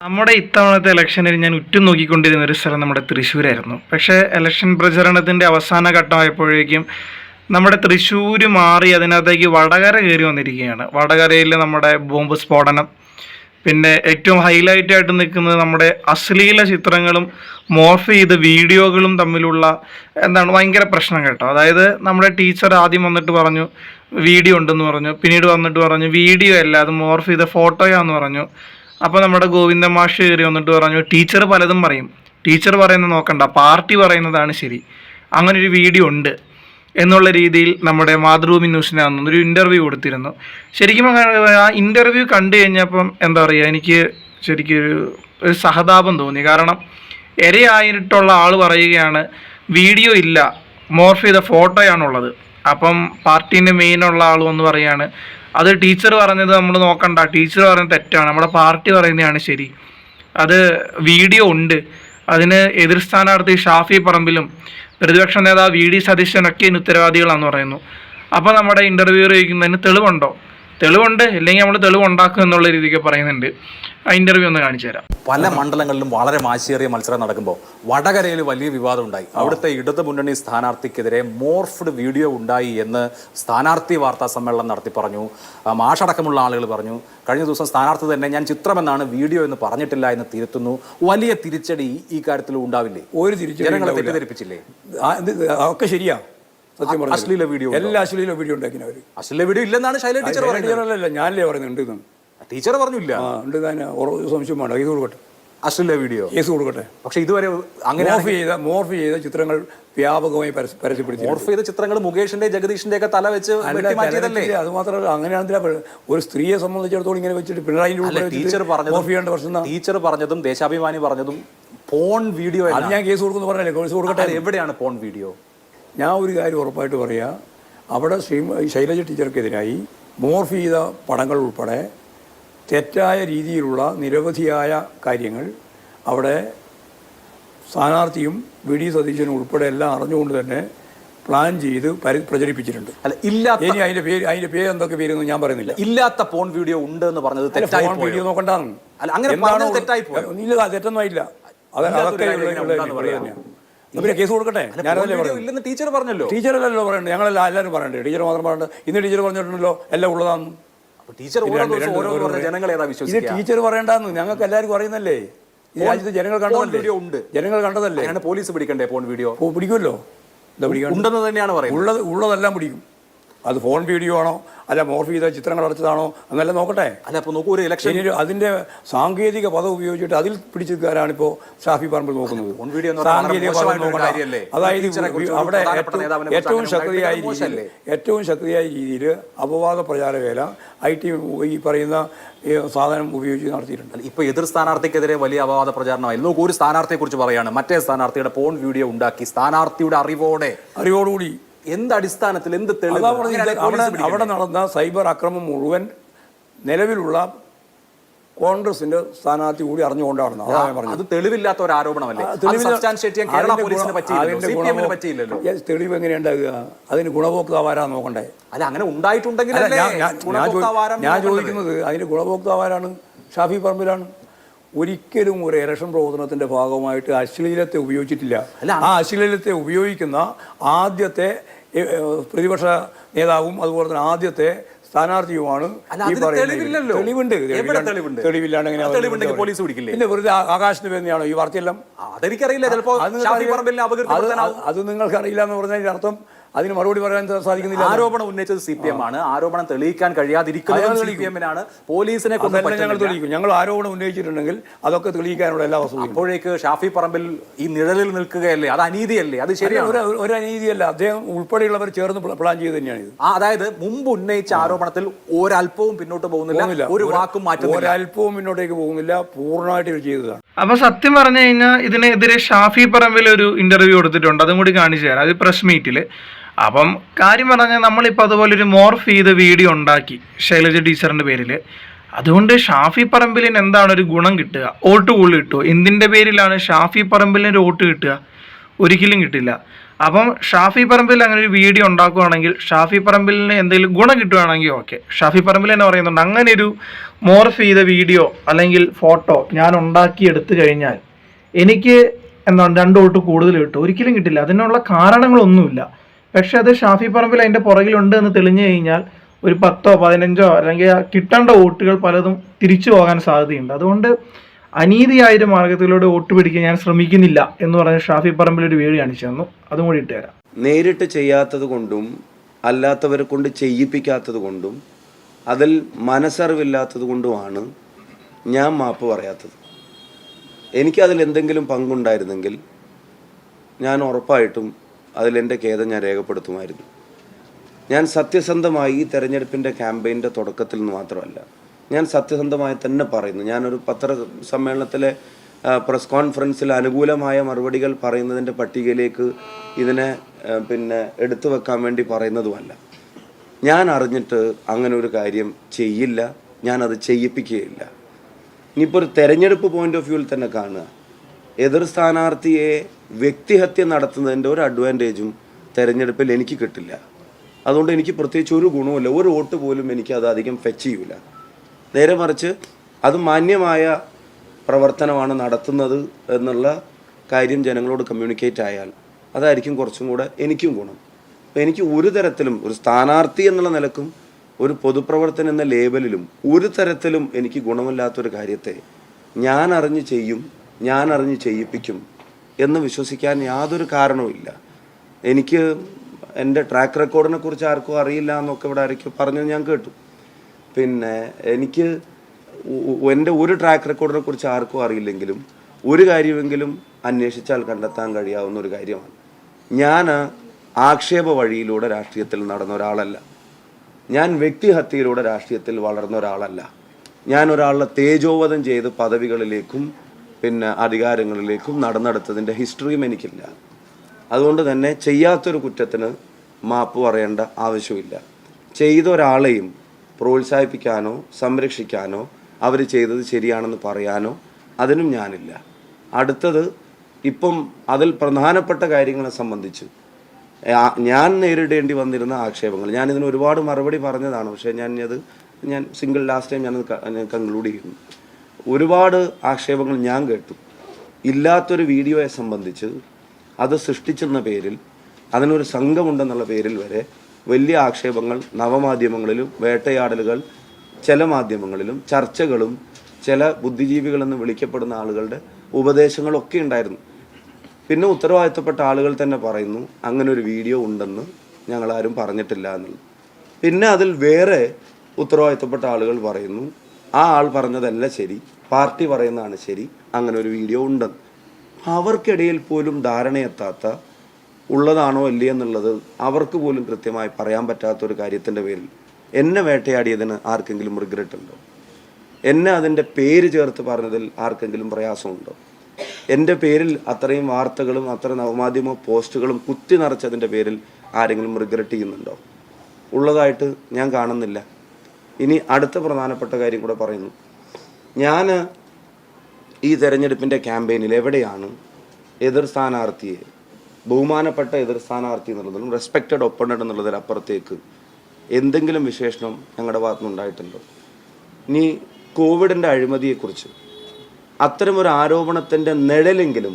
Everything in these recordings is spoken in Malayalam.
നമ്മുടെ ഇത്തവണത്തെ ഇലക്ഷനിൽ ഞാൻ ഉറ്റുനോക്കിക്കൊണ്ടിരുന്ന ഒരു സ്ഥലം നമ്മുടെ തൃശ്ശൂരായിരുന്നു. പക്ഷേ ഇലക്ഷൻ പ്രചരണത്തിന്റെ അവസാന ഘട്ടമായപ്പോഴേക്കും നമ്മുടെ തൃശ്ശൂർ മാറി അതിനകത്തേക്ക് വടകര കയറി വന്നിരിക്കുകയാണ്. വടകരയിൽ നമ്മുടെ ബോംബ് സ്ഫോടനം പിന്നെ ഏറ്റവും ഹൈലൈറ്റ് ആയിട്ട് നിൽക്കുന്നത് നമ്മുടെ അശ്ലീല ചിത്രങ്ങളും മോർഫ് ചെയ്ത വീഡിയോകളും തമ്മിലുള്ള എന്താണ് ഭയങ്കര പ്രശ്നം കേട്ടോ. അതായത് നമ്മുടെ ടീച്ചർ ആദ്യം വന്നിട്ട് പറഞ്ഞു വീഡിയോ ഉണ്ടെന്ന് പറഞ്ഞു. പിന്നീട് വന്നിട്ട് പറഞ്ഞു വീഡിയോ അല്ല അത് മോർഫ് ചെയ്ത ഫോട്ടോയാന്ന് പറഞ്ഞു. അപ്പോൾ നമ്മുടെ ഗോവിന്ദ മാഷ് കയറി വന്നിട്ട് പറഞ്ഞു ടീച്ചർ പലതും പറയും. ടീച്ചർ പറയുന്നത് നോക്കണ്ട പാർട്ടി പറയുന്നതാണ് ശരി. അങ്ങനെ ഒരു വീഡിയോ ഉണ്ട്. എന്നുള്ള രീതിയിൽ നമ്മുടെ മാതൃഭൂമി ന്യൂസിനകത്ത് ഒരു ഇന്റർവ്യൂ കൊടുത്തിരുന്നു. ശരിക്കും ആ ഇന്റർവ്യൂ കണ്ടു കഴിഞ്ഞപ്പം എന്താ പറയുക എനിക്ക് ശരിക്കും ഒരു സഹതാപം തോന്നി. കാരണം ഇരയായിട്ടുള്ള ആൾ പറയുകയാണ് വീഡിയോ ഇല്ല മോർഫ് ചെയ്ത ഫോട്ടോയാണുള്ളത് അപ്പം പാർട്ടീന്റെ മെയിനുള്ള ആൾ വന്ന് പറയാണ് അത് ടീച്ചർ പറഞ്ഞത് നമ്മൾ നോക്കണ്ട. ടീച്ചർ പറഞ്ഞത് തെറ്റാണ്. നമ്മുടെ പാർട്ടി പറയുന്നതാണ് ശരി. അത് വീഡിയോ ഉണ്ട്. അതിന് എതിർ സ്ഥാനാർത്ഥി ഷാഫി പറമ്പിലും പ്രതിപക്ഷ നേതാവ് വി ഡി സതീശനൊക്കെ ഇതിന് ഉത്തരവാദികളാണെന്ന് പറയുന്നു. അപ്പോൾ നമ്മുടെ ഇന്റർവ്യൂ ചോദിക്കുന്നതിന് തെളിവുണ്ടോ? തെളിവുണ്ട്. ഇല്ലെങ്കിൽ നമ്മൾ തെളിവുണ്ടാക്കും എന്നുള്ള രീതിക്ക് പറയുന്നുണ്ട്. ആ ഇന്റർവ്യൂ ഒന്ന് കാണിച്ചു തരാം. പല മണ്ഡലങ്ങളിലും വളരെ മാശിയേറിയ മത്സരം നടക്കുമ്പോൾ വടകരയിൽ വലിയ വിവാദം ഉണ്ടായി. അവിടുത്തെ ഇടതു മുന്നണി സ്ഥാനാർത്ഥിക്കെതിരെ മോർഫ്ഡ് വീഡിയോ ഉണ്ടായി എന്ന് സ്ഥാനാർത്ഥി വാർത്താ സമ്മേളനം നടത്തി പറഞ്ഞു. മാഷടക്കമുള്ള ആളുകൾ പറഞ്ഞു കഴിഞ്ഞ ദിവസം സ്ഥാനാർത്ഥി തന്നെ ഞാൻ ചിത്രമെന്നാണ് വീഡിയോ എന്ന് പറഞ്ഞിട്ടില്ല എന്ന് തിരുത്തുന്നു. വലിയ തിരിച്ചടി ഈ കാര്യത്തിൽ ഉണ്ടാവില്ലേ? ഒരു ജനങ്ങളെ തെറ്റിദ്ധരിപ്പിച്ചില്ലേ? ഒക്കെ ശരിയാ. സത്യം പറഞ്ഞു അശ്ലീല വീഡിയോ എല്ലാ അശ്ലീല വീഡിയോ ഉണ്ടാക്കിയവർ അവർ അശ്ലീല വീഡിയോ ഇല്ലെന്നാണ് ശൈല ടീച്ചർ പറയുന്നത്. ഞാനല്ലേ പറയുന്നുണ്ട് ഉണ്ട് എന്ന്. ടീച്ചർ പറഞ്ഞില്ല. ആ ഉണ്ട് തന്നെ സംശയം വേണ്ട. കേസ് കൊടുക്കട്ടെ. അശ്ലീല വീഡിയോ. കേസ് കൊടുക്കട്ടെ. പക്ഷെ ഇതുവരെ അങ്ങനെ മോർഫ് ചെയ്ത മോർഫ് ചെയ്ത ചിത്രങ്ങൾ വ്യാപകമായി പരസ്യ- പരസ്യപ്പെടുത്തി മോർഫ് ചെയ്ത ചിത്രങ്ങൾ മുകേഷിന്റെ ജഗദീഷിന്റെ ഒക്കെ തല വെച്ച് വെട്ടി മാറ്റിയതല്ലേ? അത് മാത്രമല്ല അങ്ങനെയാണെങ്കിൽ ഒരു സ്ത്രീയെ സംബന്ധിച്ചിടത്തോളം ഇങ്ങനെ വെച്ചിട്ട് പിണറായിന്റെ അല്ല ഉൾപ്പെടെ ടീച്ചർ പറഞ്ഞതും മോർഫ് ചെയ്യേണ്ട പ്രശ്നം എന്താ? ടീച്ചർ പറഞ്ഞതും ദേശാഭിമാനി പറഞ്ഞതും പോൺ വീഡിയോ അത് ഞാൻ കേസ് കൊടുക്കുന്നു പറഞ്ഞല്ലേ? കേസ് കൊടുക്കട്ടെ. എവിടെയാണ് പോൺ വീഡിയോ? ഞാൻ ഒരു കാര്യം ഉറപ്പായിട്ട് പറയാം. അവിടെ ശ്രീ ശൈലജ ടീച്ചർക്കെതിരായി മോർഫ് ചെയ്ത പടങ്ങൾ ഉൾപ്പെടെ തെറ്റായ രീതിയിലുള്ള നിരവധിയായ കാര്യങ്ങൾ അവിടെ സ്ഥാനാർത്ഥിയും വി ഡി സതീശനും ഉൾപ്പെടെ എല്ലാം അറിഞ്ഞുകൊണ്ട് തന്നെ പ്ലാൻ ചെയ്ത് പരി പ്രചരിപ്പിച്ചിട്ടുണ്ട്. അല്ല ഇല്ലാത്ത ഇനി അതിന്റെ പേര് അതിന്റെ പേര് എന്തൊക്കെ പേരൊന്നും ഞാൻ പറയുന്നില്ല. ഇല്ലാത്ത പോൺ വീഡിയോ ഉണ്ട് എന്ന് പറഞ്ഞത് തെറ്റായി ഫോൺ വീഡിയോ നോക്കണ്ടാന്ന്. അല്ല, അങ്ങനെ പറഞ്ഞത് തെറ്റായി പോയി ഇല്ല തെറ്റൊന്നും ആയില്ല അതൊക്കെ? പിന്നെ കേസ് കൊടുക്കട്ടെ? ഞാനതല്ലേ ടീച്ചർ പറഞ്ഞല്ലോ. ടീച്ചറല്ലല്ലോ പറയണ്ടേ ഞങ്ങളെല്ലാം എല്ലാവരും പറയണ്ടേ ടീച്ചർ മാത്രം പറയണ്ട ഇന്ന് ടീച്ചർ പറഞ്ഞിട്ടുണ്ടല്ലോ എല്ലാം അപ്പൊ ടീച്ചർ ഓരോ രണ്ട് ദിവസം രണ്ട് ഓരോന്ന് പറഞ്ഞ ഒരു- ജനങ്ങൾ ഏതാ ഇത് വിശ്വസിക്കുക? ടീച്ചർ പറയണ്ടെന്ന്. ഞങ്ങൾക്ക് എല്ലാവർക്കും അറിയുന്നല്ലേ ഈ രാജ്യത്ത് ജനങ്ങൾ കണ്ടതല്ലേ? വീഡിയോ ഉണ്ട്. ജനങ്ങൾ കണ്ടതല്ലേ? പോലീസ് പിടിക്കണ്ടേ പോൺ വീഡിയോ? ഓ പിടിക്കുമല്ലോ. എന്താ ഉണ്ടെന്ന് തന്നെയാണ് പറയുന്നത്. ഉള്ളത് ഉള്ളതെല്ലാം പിടിക്കും. അത് ഫോൺ വീഡിയോ ആണോ? അല്ല മോർഫ് ചെയ്ത ചിത്രങ്ങൾ അടച്ചതാണോ? അങ്ങനെ നോക്കട്ടെ. അല്ല അപ്പോൾ നോക്കൂ ഒരു ഇലക്ഷൻ ഇനി അതിന്റെ സാങ്കേതിക പദം ഉപയോഗിച്ചിട്ട് അതിൽ പിടിച്ചു ഇപ്പോൾ ഇപ്പോ ഷാഫി പറമ്പിൽ നോക്കുന്നത്. സാങ്കേതിക പദം നോക്കണ്ട. അതായത് അവിടെ ഏറ്റവും- ശക്തിയായ രീതിയിൽ ഏറ്റവും ശക്തിയായ രീതിയിൽ അപവാദ പ്രചാരവേല ഐ ടി ഈ പറയുന്ന സാധനം ഉപയോഗിച്ച് നടത്തിയിട്ടുണ്ട്. ഇപ്പോൾ എതിർ സ്ഥാനാർത്ഥിക്കെതിരെ വലിയ അപവാദ പ്രചാരണമായി നോക്കൂ ഒരു സ്ഥാനാർത്ഥിയെക്കുറിച്ച് പറയുകയാണ് മറ്റേ സ്ഥാനാർത്ഥിയുടെ ഫോൺ വീഡിയോ ഉണ്ടാക്കി. സ്ഥാനാർത്ഥിയുടെ അറിവോടെ അറിവോടുകൂടി എന്ത് അടിസ്ഥാനത്തിൽ എന്ത് തെളിവ്? അതാ അവിടെ അവിടെ നടന്ന സൈബർ അക്രമം മുഴുവൻ നിലവിലുള്ള കോൺഗ്രസിന്റെ സ്ഥാനാർത്ഥി കൂടി അറിഞ്ഞുകൊണ്ടാണ് അത് തെളിവില്ലാത്ത ഒരു ആരോപണമല്ലേ? അത് തെളിവ് എങ്ങനെ ഉണ്ടാകുക? അതിന് ഗുണഭോക്താവാരാ നോക്കണ്ടേ? അല്ല അങ്ങനെ ഉണ്ടായിട്ടുണ്ടെങ്കിൽ ഞാൻ ചോദിക്കുന്നത് അതിന് ഗുണഭോക്താവാരാണ് ഷാഫി പറമ്പിലാണ്. ഒരിക്കലും ഒരു ഇലക്ഷൻ പ്രവർത്തനത്തിന്റെ ഭാഗമായിട്ട് അശ്ലീലത്തെ ഉപയോഗിച്ചിട്ടില്ല. ആ അശ്ലീലത്തെ ഉപയോഗിക്കുന്ന ആദ്യത്തെ പ്രതിപക്ഷ നേതാവും അതുപോലെ തന്നെ ആദ്യത്തെ സ്ഥാനാർത്ഥിയുമാണ്. തെളിവുണ്ട്. തെളിവില്ലാണ്ട്- പോലീസ് പിടിക്കില്ലേ? പിന്നെ വെറുതെ ആകാശത്തിന് വേണ്ടിയാണോ ഈ വാർത്തയെല്ലാം? അതെനിക്കറിയില്ല. ചിലപ്പോ അത് നിങ്ങൾക്ക് ഷാഫി അറിയാം. പറമ്പിലിനെ അത് അപകീർത്തിപ്പെടുത്താനാവും അത് നിങ്ങൾക്ക് അറിയില്ല എന്ന് പറഞ്ഞതിന്റെ അർത്ഥം അതിന് മറുപടി പറയാൻ സാധിക്കുന്നില്ല. ആരോപണം ഉന്നയിച്ചത് സി പി എം ആണ്. ആരോപണം തെളിയിക്കാൻ കഴിയാതിരിക്കുന്നത് സി പി. എമ്മിനാണ് പോലീസിനെ ഞങ്ങൾ. തെളിയിക്കും. ഞങ്ങൾ ആരോപണം ഉന്നയിച്ചിട്ടുണ്ടെങ്കിൽ അതൊക്കെ തെളിയിക്കാനുള്ള എല്ലാ വസ്തുതയും. അപ്പോഴേക്ക് ഷാഫി പറമ്പിൽ ഈ നിഴലിൽ നിൽക്കുകയല്ലേ? അത് അനീതിയല്ലേ? അത് ശരിയാണ്? ഒരു അനീതിയല്ല. അദ്ദേഹം ഉൾപ്പെടെയുള്ളവർ ചേർന്ന് പ്ലാൻ ചെയ്ത് തന്നെയാണ് ഇത്. ആ അതായത് മുമ്പ് ഉന്നയിച്ച ആരോപണത്തിൽ ഒരല്പവും പിന്നോട്ട് പോകുന്നില്ല പോകുന്നില്ല. ഒരു വാക്കും മാറ്റുന്നില്ല. ഒരല്പവും പിന്നോട്ടേക്ക് പോകുന്നില്ല. പൂർണമായിട്ട് ഇവർ ചെയ്തതാണ്. അപ്പൊ സത്യം പറഞ്ഞു കഴിഞ്ഞാൽ ഇതിനെതിരെ ഷാഫി പറമ്പിൽ ഒരു ഇന്റർവ്യൂ കൊടുത്തിട്ടുണ്ട്. അതും കൂടി കാണിച്ചു തരാം. അത് പ്രസ് മീറ്റിൽ അപ്പം കാര്യം പറഞ്ഞാൽ നമ്മളിപ്പോൾ അതുപോലെ ഒരു മോർഫ് ചെയ്ത് വീഡിയോ ഉണ്ടാക്കി ശൈലജ ടീച്ചറിന്റെ പേരിൽ അതുകൊണ്ട് ഷാഫി പറമ്പിലിന് എന്താണ് ഒരു ഗുണം കിട്ടുക? വോട്ട് കൂടുതൽ കിട്ടുമോ എന്തിന്റെ പേരിലാണ് ഷാഫി പറമ്പിലിന് വോട്ട് കിട്ടുക? ഒരിക്കലും കിട്ടില്ല. അപ്പം ഷാഫി പറമ്പിൽ അങ്ങനെ ഒരു വീഡിയോ ഉണ്ടാക്കുകയാണെങ്കിൽ ഷാഫി പറമ്പിലിന് എന്തെങ്കിലും ഗുണം കിട്ടുകയാണെങ്കിൽ ഓക്കെ ഷാഫി പറമ്പിൽ എന്ന് പറയുന്നുണ്ട് അങ്ങനെ ഒരു മോർഫ് ചെയ്ത വീഡിയോ അല്ലെങ്കിൽ ഫോട്ടോ ഞാൻ ഉണ്ടാക്കി എടുത്തു കഴിഞ്ഞാൽ എനിക്ക് എന്താണ് രണ്ട് വോട്ട് കൂടുതൽ കിട്ടും? ഒരിക്കലും കിട്ടില്ല. അതിനുള്ള കാരണങ്ങളൊന്നുമില്ല. പക്ഷെ അത് ഷാഫി പറമ്പിൽ അതിന്റെ പുറകിലുണ്ട് എന്ന് തെളിഞ്ഞു കഴിഞ്ഞാൽ ഒരു പത്തോ പതിനഞ്ചോ അല്ലെങ്കിൽ കിട്ടേണ്ട വോട്ടുകൾ പലതും തിരിച്ചു പോകാൻ സാധ്യതയുണ്ട്. അതുകൊണ്ട് അനീതിയായൊരു മാർഗത്തിലൂടെ വോട്ട് പിടിക്കാൻ ഞാൻ ശ്രമിക്കുന്നില്ല എന്ന് പറഞ്ഞ് ഷാഫി പറമ്പിൽ ഒരു വീട് കാണിച്ചു തന്നു. അതും കൂടി ഇട്ട് തരാം. നേരിട്ട് ചെയ്യാത്തത് കൊണ്ടും അല്ലാത്തവരെ കൊണ്ട് ചെയ്യിപ്പിക്കാത്തത് കൊണ്ടും അതിൽ മനസ്സറിവില്ലാത്തത് കൊണ്ടുമാണ് ഞാൻ മാപ്പ് പറയാത്തത്. എനിക്കതിൽ എന്തെങ്കിലും പങ്കുണ്ടായിരുന്നെങ്കിൽ ഞാൻ ഉറപ്പായിട്ടും അതിലെന്റെ ഖേദം ഞാൻ രേഖപ്പെടുത്തുമായിരുന്നു. ഞാൻ സത്യസന്ധമായി ഈ തെരഞ്ഞെടുപ്പിന്റെ ക്യാമ്പയിന്റെ തുടക്കത്തിൽ നിന്ന് മാത്രമല്ല ഞാൻ സത്യസന്ധമായി തന്നെ പറയുന്നു ഞാനൊരു പത്ര സമ്മേളനത്തിലെ പ്രസ് കോൺഫറൻസിൽ അനുകൂലമായ മറുപടികൾ പറയുന്നതിന്റെ പട്ടികയിലേക്ക് ഇതിനെ പിന്നെ എടുത്തു വെക്കാൻ വേണ്ടി പറയുന്നതുമല്ല. ഞാൻ അറിഞ്ഞിട്ട് അങ്ങനെ ഒരു കാര്യം ചെയ്യില്ല ഞാനത് ചെയ്യിപ്പിക്കുകയില്ല. ഇനിയിപ്പോൾ ഒരു തെരഞ്ഞെടുപ്പ് പോയിന്റ് ഓഫ് വ്യൂവിൽ തന്നെ കാണുക. എതിർ സ്ഥാനാർത്ഥിയെ വ്യക്തിഹത്യ നടത്തുന്നതിന്റെ ഒരു അഡ്വാന്റേജും തെരഞ്ഞെടുപ്പിൽ എനിക്ക് കിട്ടില്ല. അതുകൊണ്ട് എനിക്ക് പ്രത്യേകിച്ച് ഒരു ഗുണവുമില്ല. ഒരു വോട്ട് പോലും എനിക്ക് അത് അധികം ഫെച്ച് ചെയ്യൂല. നേരെ മറിച്ച് അത് മാന്യമായ പ്രവർത്തനമാണ് നടത്തുന്നത് എന്നുള്ള കാര്യം ജനങ്ങളോട് കമ്മ്യൂണിക്കേറ്റ് ആയാൽ അതായിരിക്കും കുറച്ചും കൂടെ എനിക്കും ഗുണം. എനിക്ക് ഒരു തരത്തിലും ഒരു സ്ഥാനാർത്ഥി എന്നുള്ള നിലക്കും ഒരു പൊതുപ്രവർത്തനം എന്ന ലേബലിലും ഒരു തരത്തിലും എനിക്ക് ഗുണമില്ലാത്തൊരു കാര്യത്തെ ഞാൻ അറിഞ്ഞ് ചെയ്യും ഞാൻ അറിഞ്ഞ് ചെയ്യിപ്പിക്കും എന്ന് വിശ്വസിക്കാൻ യാതൊരു കാരണവുമില്ല എനിക്ക് എന്റെ ട്രാക്ക് റെക്കോർഡിനെ കുറിച്ച് ആർക്കും അറിയില്ല എന്നൊക്കെ ഇവിടെ ആരൊക്കെ പറഞ്ഞത് ഞാൻ കേട്ടു. പിന്നെ എനിക്ക് എന്റെ ഒരു ട്രാക്ക് റെക്കോർഡിനെ കുറിച്ച് ആർക്കും അറിയില്ലെങ്കിലും ഒരു കാര്യമെങ്കിലും അന്വേഷിച്ചാൽ കണ്ടെത്താൻ കഴിയാവുന്ന ഒരു കാര്യമാണ്. ഞാൻ ആക്ഷേപ വഴിയിലൂടെ രാഷ്ട്രീയത്തിൽ നടന്ന ഒരാളല്ല. ഞാൻ വ്യക്തിഹത്യയിലൂടെ രാഷ്ട്രീയത്തിൽ വളർന്ന ഒരാളല്ല. ഞാൻ ഒരാളെ തേജോവധം ചെയ്ത് പദവികളിലേക്കും പിന്നെ അധികാരങ്ങളിലേക്കും നടന്നെടുത്തതിന്റെ ഹിസ്റ്ററിയും എനിക്കില്ല. അതുകൊണ്ട് തന്നെ ചെയ്യാത്തൊരു കുറ്റത്തിന് മാപ്പ് പറയേണ്ട ആവശ്യമില്ല. ചെയ്ത ഒരാളെയും പ്രോത്സാഹിപ്പിക്കാനോ സംരക്ഷിക്കാനോ അവർ ചെയ്തത് ശരിയാണെന്ന് പറയാനോ അതിനും ഞാനില്ല. അടുത്തത് ഇപ്പം അതിൽ പ്രധാനപ്പെട്ട കാര്യങ്ങളെ സംബന്ധിച്ച് ഞാൻ നേരിടേണ്ടി വന്നിരുന്ന ആക്ഷേപങ്ങൾ. ഞാൻ ഇതിന് ഒരുപാട് മറുപടി പറഞ്ഞതാണ്. പക്ഷേ ഞാൻ അത് ഞാൻ സിംഗിൾ ലാസ്റ്റ് ടൈം ഞാനത് കൺക്ലൂഡ് ചെയ്യുന്നു. ഒരുപാട് ആക്ഷേപങ്ങൾ ഞാൻ കേട്ടു. ഇല്ലാത്തൊരു വീഡിയോയെ സംബന്ധിച്ച് അത് സൃഷ്ടിച്ചെന്ന പേരിൽ അതിനൊരു സംഘമുണ്ടെന്നുള്ള പേരിൽ വരെ വലിയ ആക്ഷേപങ്ങൾ നവമാധ്യമങ്ങളിലും വേട്ടയാടലുകൾ ചില മാധ്യമങ്ങളിലും ചർച്ചകളും ചില ബുദ്ധിജീവികളെന്ന് വിളിക്കപ്പെടുന്ന ആളുകളുടെ ഉപദേശങ്ങളൊക്കെ ഉണ്ടായിരുന്നു. പിന്നെ ഉത്തരവാദിത്തപ്പെട്ട ആളുകൾ തന്നെ പറയുന്നു അങ്ങനെ ഒരു വീഡിയോ ഉണ്ടെന്ന് ഞങ്ങളാരും പറഞ്ഞിട്ടില്ല എന്നുള്ളത്. പിന്നെ അതിൽ വേറെ ഉത്തരവാദിത്തപ്പെട്ട ആളുകൾ പറയുന്നു ആ ആൾ പറഞ്ഞതല്ല ശരി. പാർട്ടി പറയുന്നതാണ് ശരി. അങ്ങനെ ഒരു വീഡിയോ ഉണ്ടെന്ന് അവർക്കിടയിൽ പോലും ധാരണയെത്താത്ത ഉള്ളതാണോ അല്ലേ എന്നുള്ളത് അവർക്ക് പോലും കൃത്യമായി പറയാൻ പറ്റാത്ത ഒരു കാര്യത്തിന്റെ പേരിൽ എന്നെ വേട്ടയാടിയതിന് ആർക്കെങ്കിലും റിഗ്രറ്റ് ഉണ്ടോ? എന്നെ അതിന്റെ പേര് ചേർത്ത് പറഞ്ഞതിൽ ആർക്കെങ്കിലും പ്രയാസമുണ്ടോ? എന്റെ പേരിൽ അത്രയും വാർത്തകളും അത്ര നവമാധ്യമ പോസ്റ്റുകളും കുത്തി നിറച്ചതിന്റെ പേരിൽ ആരെങ്കിലും റിഗ്രറ്റ് ചെയ്യുന്നുണ്ടോ? ഉള്ളതായിട്ട് ഞാൻ കാണുന്നില്ല. ഇനി അടുത്ത പ്രധാനപ്പെട്ട കാര്യം കൂടെ പറയുന്നു. ഞാൻ ഈ തെരഞ്ഞെടുപ്പിന്റെ ക്യാമ്പയിനിൽ എവിടെയാണ് എതിർ സ്ഥാനാർത്ഥിയെ ബഹുമാനപ്പെട്ട എതിർ സ്ഥാനാർത്ഥി എന്നുള്ളതിലും റെസ്പെക്റ്റഡ് ഒപ്പണഡ് എന്നുള്ളതിലപ്പുറത്തേക്ക് എന്തെങ്കിലും വിശേഷണം ഞങ്ങളുടെ ഭാഗത്തുനിന്ന് ഉണ്ടായിട്ടുണ്ടോ? ഇനി കോവിഡിന്റെ അഴിമതിയെക്കുറിച്ച് അത്തരമൊരു ആരോപണത്തിന്റെ നിഴലെങ്കിലും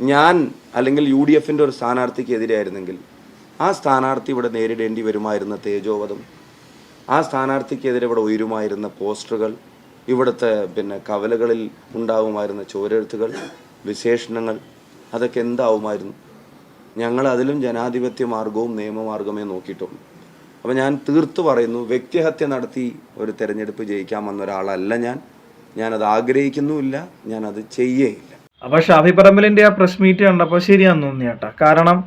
ഞാൻ അല്ലെങ്കിൽ യു ഡി എഫിന്റെ ഒരു സ്ഥാനാർത്ഥിക്ക് എതിരായിരുന്നെങ്കിൽ ആ സ്ഥാനാർത്ഥി ഇവിടെ നേരിടേണ്ടി വരുമായിരുന്ന തേജോവധം ആ സ്ഥാനാർത്ഥിക്കെതിരെ ഇവിടെ ഉയരുമായിരുന്ന പോസ്റ്ററുകൾ ഇവിടുത്തെ പിന്നെ കവലകളിൽ ഉണ്ടാവുമായിരുന്ന ചോരെഴുത്തുകൾ വിശേഷണങ്ങൾ അതൊക്കെ എന്താവുമായിരുന്നു? ഞങ്ങൾ അതിലും ജനാധിപത്യ മാർഗവും നിയമമാർഗമേ നോക്കിയിട്ടുള്ളൂ. അപ്പോൾ ഞാൻ തീർത്തു പറയുന്നു വ്യക്തിഹത്യ നടത്തി ഒരു തെരഞ്ഞെടുപ്പ് ജയിക്കാൻ വന്ന ഒരാളല്ല ഞാൻ. ഞാനത് ആഗ്രഹിക്കുന്നുമില്ല ഞാനത് ചെയ്യേയില്ല. അപ്പൊ ഷാഫി പറമ്പലിന്റെ ആ പ്രസ് മീറ്റ് കണ്ടപ്പോൾ ശരിയാന്ന് തോന്നി കേട്ടോ കാരണം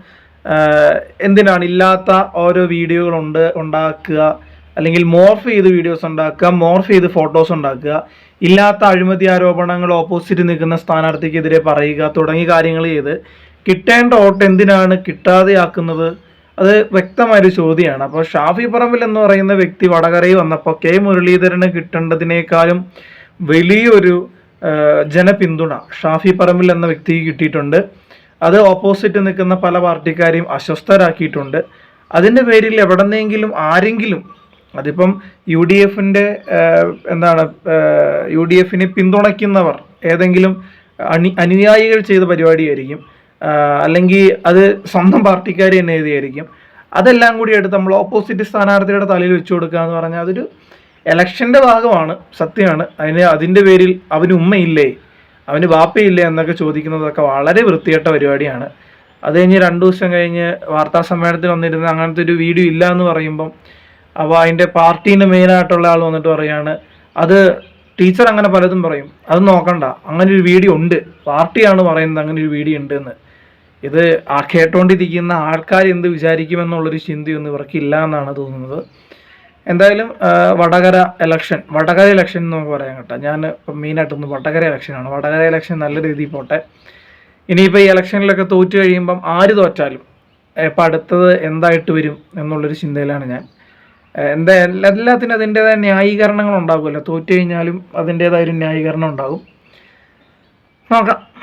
എന്തിനാണ് ഇല്ലാത്ത ഓരോ വീഡിയോകൾ ഉണ്ട് ഉണ്ടാക്കുക അല്ലെങ്കിൽ മോർഫ് ചെയ്ത് വീഡിയോസ് ഉണ്ടാക്കുക മോർഫ് ചെയ്ത് ഫോട്ടോസ് ഉണ്ടാക്കുക ഇല്ലാത്ത അഴിമതി ആരോപണങ്ങൾ ഓപ്പോസിറ്റ് നിൽക്കുന്ന സ്ഥാനാർത്ഥിക്കെതിരെ പറയുക തുടങ്ങിയ കാര്യങ്ങൾ ചെയ്ത് കിട്ടേണ്ട വോട്ട് എന്തിനാണ് കിട്ടാതെയാക്കുന്നത്? അത് വ്യക്തമായൊരു ചോദ്യമാണ്. അപ്പോൾ ഷാഫി പറമ്പിൽ എന്ന് പറയുന്ന വ്യക്തി വടകരയിൽ വന്നപ്പോൾ കെ മുരളീധരന് കിട്ടേണ്ടതിനേക്കാളും വലിയൊരു ജനപിന്തുണ ഷാഫി പറമ്പിൽ എന്ന വ്യക്തിക്ക് കിട്ടിയിട്ടുണ്ട്. അത് ഓപ്പോസിറ്റ് നിൽക്കുന്ന പല പാർട്ടിക്കാരെയും അസ്വസ്ഥരാക്കിയിട്ടുണ്ട്. അതിന്റെ പേരിൽ എവിടെന്നെങ്കിലും ആരെങ്കിലും അതിപ്പം യു ഡി എഫിന്റെ എന്താണ് യു ഡി എഫിനെ പിന്തുണയ്ക്കുന്നവർ ഏതെങ്കിലും അണി അനുയായികൾ ചെയ്ത പരിപാടിയായിരിക്കും അല്ലെങ്കിൽ അത് സ്വന്തം പാർട്ടിക്കാർ തന്നെ എഴുതിയായിരിക്കും. അതെല്ലാം കൂടി എടുത്ത് നമ്മൾ ഓപ്പോസിറ്റ് സ്ഥാനാർത്ഥിയുടെ തലയിൽ വെച്ചു കൊടുക്കുക എന്ന് പറഞ്ഞാൽ അതൊരു എലക്ഷന്റെ ഭാഗമാണ് സത്യമാണ്. അതിന് അതിന്റെ പേരിൽ അവന് ഉമ്മയില്ലേ അവന് ബാപ്പയില്ലേ എന്നൊക്കെ ചോദിക്കുന്നതൊക്കെ വളരെ വൃത്തികെട്ട പരിപാടിയാണ്. അത് കഴിഞ്ഞ് രണ്ടു ദിവസം കഴിഞ്ഞ് വാർത്താ സമ്മേളനത്തിൽ വന്നിരുന്ന അങ്ങനത്തെ ഒരു വീഡിയോ ഇല്ല എന്ന് പറയുമ്പം അപ്പോൾ അതിന്റെ പാർട്ടീന്റെ മെയിനായിട്ടുള്ള ആൾ വന്നിട്ട് പറയാണ് അത് ടീച്ചർ അങ്ങനെ പലതും പറയും. അത് നോക്കണ്ട. അങ്ങനെ ഒരു വീഡിയോ ഉണ്ട്. പാർട്ടിയാണ് പറയുന്നത് അങ്ങനെ ഒരു വീഡിയോ ഉണ്ട് എന്ന് ഇത് ആ കേട്ടോണ്ടിരിക്കുന്ന ആൾക്കാർ എന്ത് വിചാരിക്കുമെന്നുള്ളൊരു ചിന്തയൊന്നും ഇവർക്കില്ല എന്നാണ് തോന്നുന്നത്. എന്തായാലും വടകര ഇലക്ഷൻ വടകര ഇലക്ഷൻ എന്ന് നമുക്ക് പറയാം കേട്ടോ. ഞാൻ മെയിനായിട്ടൊന്ന് വടകര ഇലക്ഷനാണ് വടകര ഇലക്ഷൻ നല്ല രീതിയിൽ പോട്ടെ. ഇനിയിപ്പോൾ ഈ ഇലക്ഷനിലൊക്കെ തോറ്റു കഴിയുമ്പം ആര് തോറ്റാലും ഇപ്പം അടുത്തത് എന്തായിട്ട് വരും എന്നുള്ളൊരു ചിന്തയിലാണ് ഞാൻ. എന്താ എല്ലാ- എല്ലാത്തിനും അതിന്റെതായ ന്യായീകരണങ്ങൾ ഉണ്ടാകുമല്ലോ തോറ്റു കഴിഞ്ഞാലും അതിന്റെതായ ഒരു ന്യായീകരണം ഉണ്ടാകും. നോക്കാം.